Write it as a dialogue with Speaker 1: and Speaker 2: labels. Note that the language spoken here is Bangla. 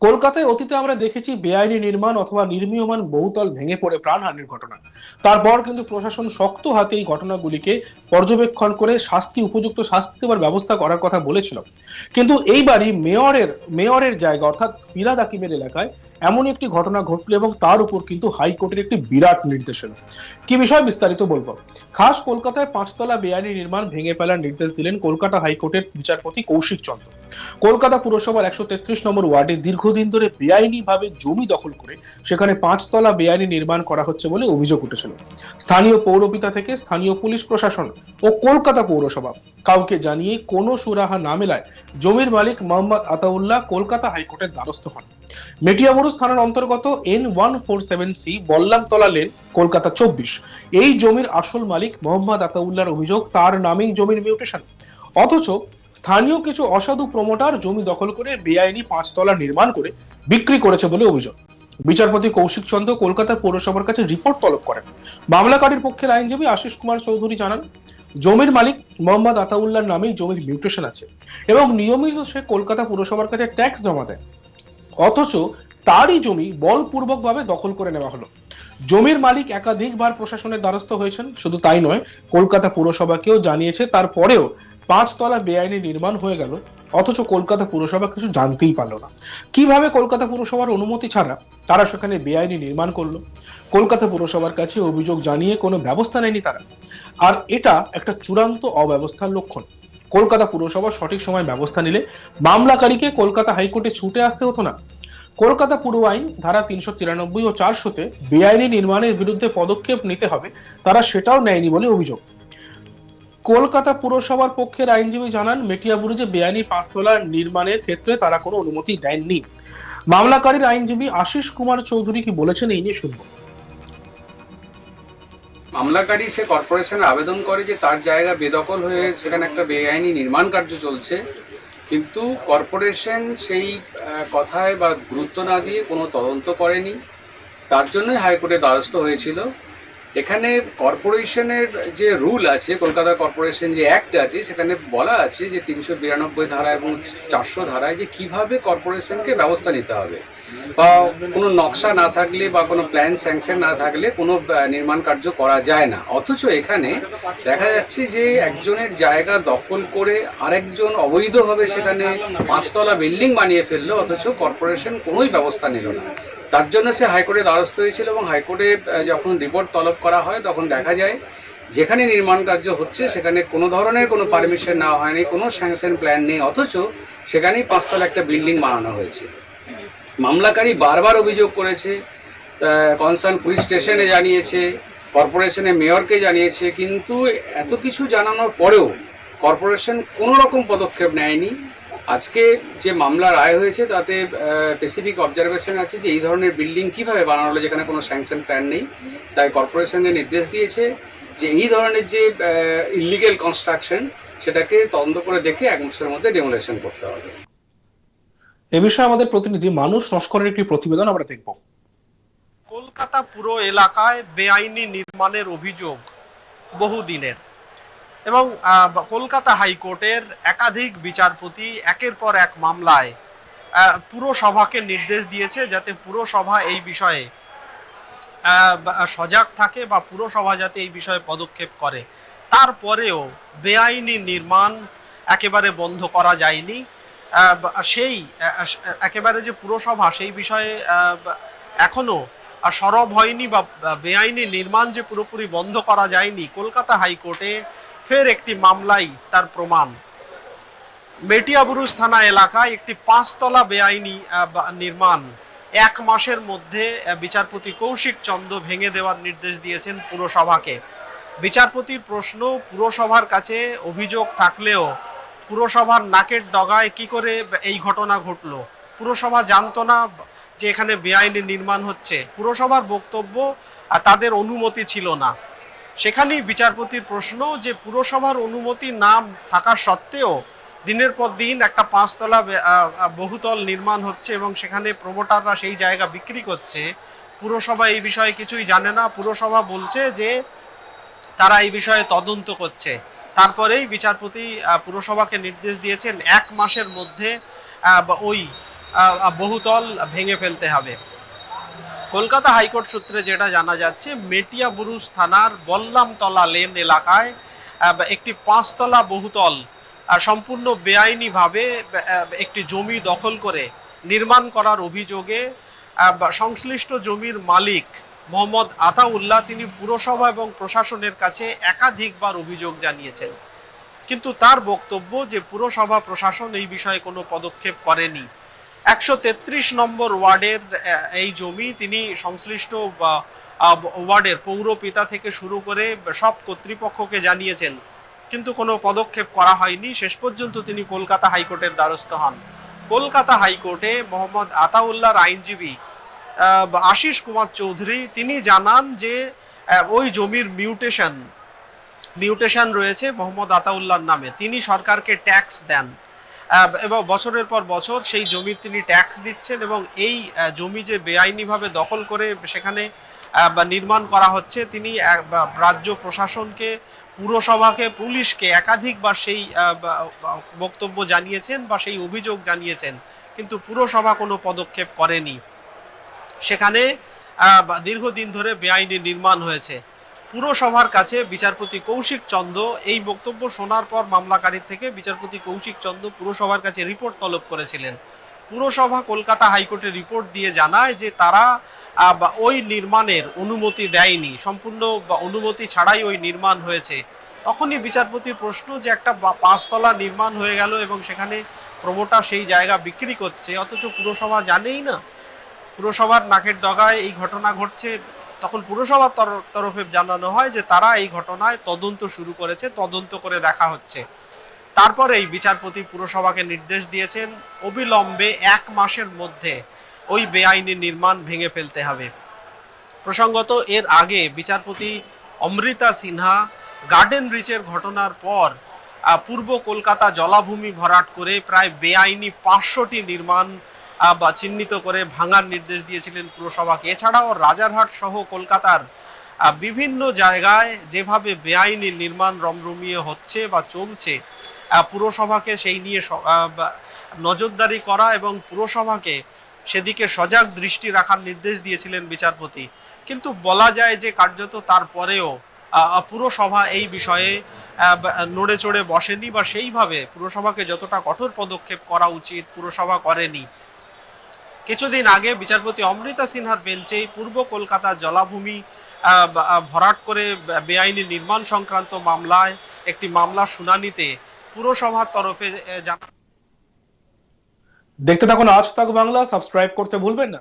Speaker 1: কলকাতায় অতীতে আমরা দেখেছি বেআইনি নির্মাণ অথবা নির্মীয়মান বহুতল ভেঙে পড়ে প্রাণহানির ঘটনা। তারপর কিন্তু প্রশাসন শক্ত হাতে এই ঘটনাগুলিকে পর্যবেক্ষণ করে শাস্তি, উপযুক্ত শাস্তি দেওয়ার ব্যবস্থা করার কথা বলেছিল। কিন্তু এইবারই মেয়রের মেয়রের জায়গা অর্থাৎ ফিরাদ আকিমের এলাকায় এমনই একটি ঘটনা ঘটলো এবং তার উপর কিন্তু হাইকোর্টের একটি বিরাট নির্দেশ এলো কি বিষয় বিস্তারিত বলব? খাস কলকাতায় পাঁচতলা বেআইনি নির্মাণ ভেঙে ফেলার নির্দেশ দিলেন কলকাতা হাইকোর্টের বিচারপতি কৌশিক চন্দ্র। কলকাতা পুরসভার একশো তেত্রিশ নম্বর ওয়ার্ডে দীর্ঘদিন ধরে বেআইনি ভাবে জমি দখল করে সেখানে পাঁচতলা বেআইনি নির্মাণ করা হচ্ছে বলে অভিযোগ উঠেছিল। স্থানীয় পৌরপিতা থেকে স্থানীয় পুলিশ প্রশাসন ও কলকাতা পৌরসভা কাউকে জানিয়ে কোনো সুরাহা না মেলায় জমির মালিক মোহাম্মদ আতাউল্লাহ কলকাতা হাইকোর্টের দ্বারস্থ হন। মেটিয়াবুরু থানার অন্তর্গত N one four seven C Ballamtala lane, Kolkata চব্বিশ। এই জমির আসল মালিক মোহাম্মদ আতাউল্লাহর অভিযোগ, তার নামেই জমির মিউটেশন। অথচ স্থানীয় কিছু অসাধু প্রমোটার জমি দখল করে বেআইনি পাঁচতলা নির্মাণ করে বিক্রি করেছে বলে অভিযোগ। বিচারপতি কৌশিক চন্দ্র কলকাতা পৌরসভার কাছে রিপোর্ট তলব করেন। মামলাকারীর পক্ষের আইনজীবী আশিস কুমার চৌধুরী জানান, জমির মালিক মোহাম্মদ আতাউল্লাহর নামেই জমির মিউটেশন আছে এবং নিয়মিত সে কলকাতা পুরসভার কাছে ট্যাক্স জমা দেয়। অথচ তারই জমি বলপূর্বকভাবে দখল করে নেওয়া হলো। জমির মালিক একাধিকবার প্রশাসনের দ্বারস্থ হয়েছেন, শুধু তাই নয়, কলকাতা পুরসভাকেও জানিয়েছে, তারপরেও পাঁচতলা বেআইনি নির্মাণ হয়ে গেল, অথচ কলকাতা পুরসভা কিছু জানতেই পারল না। কীভাবে কলকাতা পুরসভার অনুমতি ছাড়া তারা সেখানে বেআইনি নির্মাণ করল? কলকাতা পুরসভার কাছে অভিযোগ জানিয়ে কোনো ব্যবস্থা নেয়নি তারা। আর এটা একটা চূড়ান্ত অব্যবস্থার লক্ষণ। কলকাতা পুরসভা সঠিক সময় ব্যবস্থা নিলে মামলাকারীকে কলকাতা হাইকোর্টে ছুটে আসতে হতো না। কলকাতা পুর আইন ধারা তিনশো তিরানব্বই ও চারশোতে বেআইনি নির্মাণের বিরুদ্ধে পদক্ষেপ নিতে হবে, তারা সেটাও নেয়নি বলে অভিযোগ। কলকাতা পুরসভার পক্ষের আইনজীবী জানান মেটিয়াবুরুজে বেআইনি পাঁচতলা নির্মাণের ক্ষেত্রে তারা কোনো অনুমতি দেননি। মামলাকারীর আইনজীবী আশিস কুমার চৌধুরী কি বলেছেন এই নিয়ে শুনব।
Speaker 2: মামলাকারী সে কর্পোরেশনে আবেদন করে যে তার জায়গা বেদখল হয়ে সেখানে একটা বেআইনি নির্মাণ কার্য চলছে। কিন্তু কর্পোরেশন সেই কথায় বা গুরুত্ব না দিয়ে কোনো তদন্ত করেনি। তার জন্যই হাইকোর্টে দ্বারস্থ হয়েছিল। এখানে কর্পোরেশনের যে রুল আছে, কলকাতা কর্পোরেশন যে অ্যাক্ট আছে, সেখানে বলা আছে যে তিনশো বিরানব্বই ধারা এবং চারশো ধারায় যে কীভাবে কর্পোরেশনকে ব্যবস্থা নিতে হবে। বা কোনো নকশা না থাকলে বা কোনো প্ল্যান স্যাংশন না থাকলে কোনো নির্মাণ কার্য করা যায় না। অথচ এখানে দেখা যাচ্ছে যে একজনের জায়গা দখল করে আরেকজন অবৈধভাবে সেখানে পাঁচতলা বিল্ডিং বানিয়ে ফেলল, অথচ কর্পোরেশন কোনোই ব্যবস্থা নিল না। তার জন্য সে হাইকোর্টে দ্বারস্থ হয়েছিল এবং হাইকোর্টে যখন রিপোর্ট তলব করা হয়, তখন দেখা যায় যেখানে নির্মাণ কার্য হচ্ছে, সেখানে কোনো ধরনের কোনো পারমিশন নেওয়া হয়নি, কোনো স্যাংশন প্ল্যান নেই, অথচ সেখানেই পাঁচতলা একটা বিল্ডিং বানানো হয়েছে। মামলাকারী বারবার অভিযোগ করেছে কনসার্ন পুলিশ স্টেশনে জানিয়েছে, কর্পোরেশনের মেয়রকে জানিয়েছে, কিন্তু এত কিছু জানানোর পরেও কর্পোরেশন কোনো রকম পদক্ষেপ নেয়নি। আজকে যে মামলা রায় হয়েছে তাতে স্পেসিফিক অবজারভেশন আছে যে এই ধরনের বিল্ডিং কীভাবে বানানো হলো যেখানে কোনো স্যাংশন প্ল্যান নেই। তাই কর্পোরেশনকে নির্দেশ দিয়েছে যে এই ধরনের যে ইলিগেল কনস্ট্রাকশন সেটাকে তদন্ত করে দেখে এক বছরের মধ্যে ডেমোলেশন করতে হবে।
Speaker 1: এ বিষয়ে আমাদের প্রতিনিধি মানুষ নস্করের একটি প্রতিবেদন আমরা দেখব।
Speaker 3: কলকাতা পুরো এলাকায় বেআইনি নির্মাণের অভিযোগ বহুদিনের। এবং কলকাতা হাইকোর্টের একাধিক বিচারপতি একের পর এক মামলায় পুরসভাকে নির্দেশ দিয়েছে যাতে পুরসভা এই বিষয়ে সজাগ থাকে বা পুরসভা যাতে এই বিষয়ে পদক্ষেপ করে। তারপরেও বেআইনি নির্মাণ একেবারে বন্ধ করা যায়নি। সেই একেবারে যে পুরসভা সেই বিষয়ে আহ, বা- এখনও আর সরব হয়নি বা বেআইনি নির্মাণ যে পুরোপুরি বন্ধ করা যায়নি কলকাতা হাইকোর্টে ফের একটি মামলাই তার প্রমাণ। মেটিয়াবুরুজ থানা এলাকায় একটি পাঁচতলা বেআইনি নির্মাণ। এক মাসের মধ্যে বিচারপতি কৌশিক চন্দ্র ভেঙে দেওয়ার নির্দেশ দিয়েছেন পুরসভাকে। বিচারপতির প্রশ্ন, পুরসভার কাছে অভিযোগ থাকলেও পুরসভার নাকের ডগায় কি করে এই ঘটনা ঘটলো? পুরসভা জানতো না যে এখানে বেআইনি নির্মাণ হচ্ছে। পুরসভার বক্তব্য তাদের অনুমতি ছিল না। সেখানেই বিচারপতির প্রশ্ন যে পুরসভার অনুমতি না থাকা সত্ত্বেও দিনের পর দিন একটা পাঁচতলা বহুতল নির্মাণ হচ্ছে এবং সেখানে প্রমোটাররা সেই জায়গা বিক্রি করছে। পুরসভা এই বিষয়ে কিছুই জানে না। পুরসভা বলছে যে তারা এই বিষয়ে তদন্ত করছে। তারপরেই বিচারপতি পুরসভাকে নির্দেশ দিয়েছেন এক মাসের মধ্যে ওই বহুতল ভেঙে ফেলতে হবে। কলকাতা হাইকোর্ট সূত্রে যেটা জানা যাচ্ছে, মেটিয়া বুরুজ থানার বল্লামতলা লেন এলাকায় একটি পাঁচতলা বহুতল সম্পূর্ণ বেআইনিভাবে একটি জমি দখল করে নির্মাণ করার অভিযোগে সংশ্লিষ্ট জমির মালিক মোহাম্মদ আতাউল্লাহ তিনি পুরসভা এবং প্রশাসনের কাছে একাধিকবার অভিযোগ জানিয়েছেন। কিন্তু তার বক্তব্য যে পুরসভা, প্রশাসন এই বিষয়ে কোনো পদক্ষেপ করেনি। একশো তেত্রিশ নম্বর ওয়ার্ডের এই জমি তিনি সংশ্লিষ্ট ওয়ার্ডের পৌরপিতা থেকে শুরু করে সব কর্তৃপক্ষকে জানিয়েছেন। কিন্তু কোনো পদক্ষেপ করা হয়নি। শেষ পর্যন্ত তিনি কলকাতা হাইকোর্টের দ্বারস্থ হন। কলকাতা হাইকোর্টে মোহাম্মদ আতাউল্লাহর আইনজীবী আশিস কুমার চৌধুরী, তিনি জানান যে ওই জমির মিউটেশন মিউটেশন রয়েছে মোহাম্মদ আতাউল্লাহর নামে। তিনি সরকারকে ট্যাক্স দেন। এবং বছরের পর বছর সেই জমির তিনি ট্যাক্স দিচ্ছেন এবং এই জমি যে বেআইনিভাবে দখল করে সেখানে নির্মাণ করা হচ্ছে, তিনি রাজ্য প্রশাসনকে, পুরসভাকে, পুলিশকে একাধিকবার সেই বক্তব্য জানিয়েছেন বা সেই অভিযোগ জানিয়েছেন। কিন্তু পুরসভা কোনো পদক্ষেপ করেনি। সেখানে দীর্ঘদিন ধরে বেআইনি নির্মাণ হয়েছে। পুরসভার কাছে বিচারপতি কৌশিক চন্দ। এই বক্তব্য শোনার পর মামলাকারীর থেকে বিচারপতি কৌশিক চন্দ পুরসভার কাছে রিপোর্ট তলব করেছিলেন। পুরসভা কলকাতা হাইকোর্টে রিপোর্ট দিয়ে জানায় যে তারা ওই নির্মাণের অনুমতি দেয়নি। সম্পূর্ণ অনুমতি ছাড়াই ওই নির্মাণ হয়েছে। তখনই বিচারপতির প্রশ্ন যে একটা পাঁচতলা নির্মাণ হয়ে গেল এবং সেখানে প্রমোটার সেই জায়গা বিক্রি করছে, অথচ পুরসভা জানেই না। পুরসভার নাকের ডগায় এই ঘটনা ঘটছে তখন পুরসভার তর- তরফে জানানো হয় যে তারা এই ঘটনায় তদন্ত শুরু করেছে, তদন্ত করে দেখা হচ্ছে। তারপরে এই বিচারপতি পুরসভাকে নির্দেশ দিয়েছেন, অবিলম্বে এক মাসের মধ্যে ওই বেআইনি নির্মাণ ভেঙে ফেলতে হবে। প্রসঙ্গত, এর আগে বিচারপতি অমৃতা সিনহা গার্ডেন রিচের ঘটনার পর পূর্ব কলকাতা জলাভূমি ভরাট করে প্রায় বেআইনি পাঁচশোটি নির্মাণ চিহ্নিত করে ভাঙার নির্দেশ দিয়েছিলেন পুরসভাকে। এছাড়াও রাজারহাট সহ কলকাতার বিভিন্ন জায়গায় যেভাবে বেআইনি নির্মাণ রমরমিয়ে হচ্ছে বা চলছে পুরসভাকে সেই নিয়ে নজরদারি করা এবং পুরসভাকে সেদিকে সজাগ দৃষ্টি রাখার নির্দেশ দিয়েছিলেন বিচারপতি। কিন্তু বলা যায় যে কার্যত তারপরেও পুরসভা এই বিষয়ে নড়ে চড়ে বসেনি বা সেইভাবে পুরসভাকে যতটা কঠোর পদক্ষেপ করা উচিত পুরসভা করেনি কিছুদিন আগে বিচারপতি অমৃতা সিনহার বেঞ্চে পূর্ব কলকাতা জলাভূমি ভরাট করে বেআইনি নির্মাণ সংক্রান্ত মামলায় একটি মামলা শুনানিতে পুরসভার তরফে জানা
Speaker 1: দেখতে থাকুন আজ তাক বাংলা, সাবস্ক্রাইব করতে ভুলবেন না।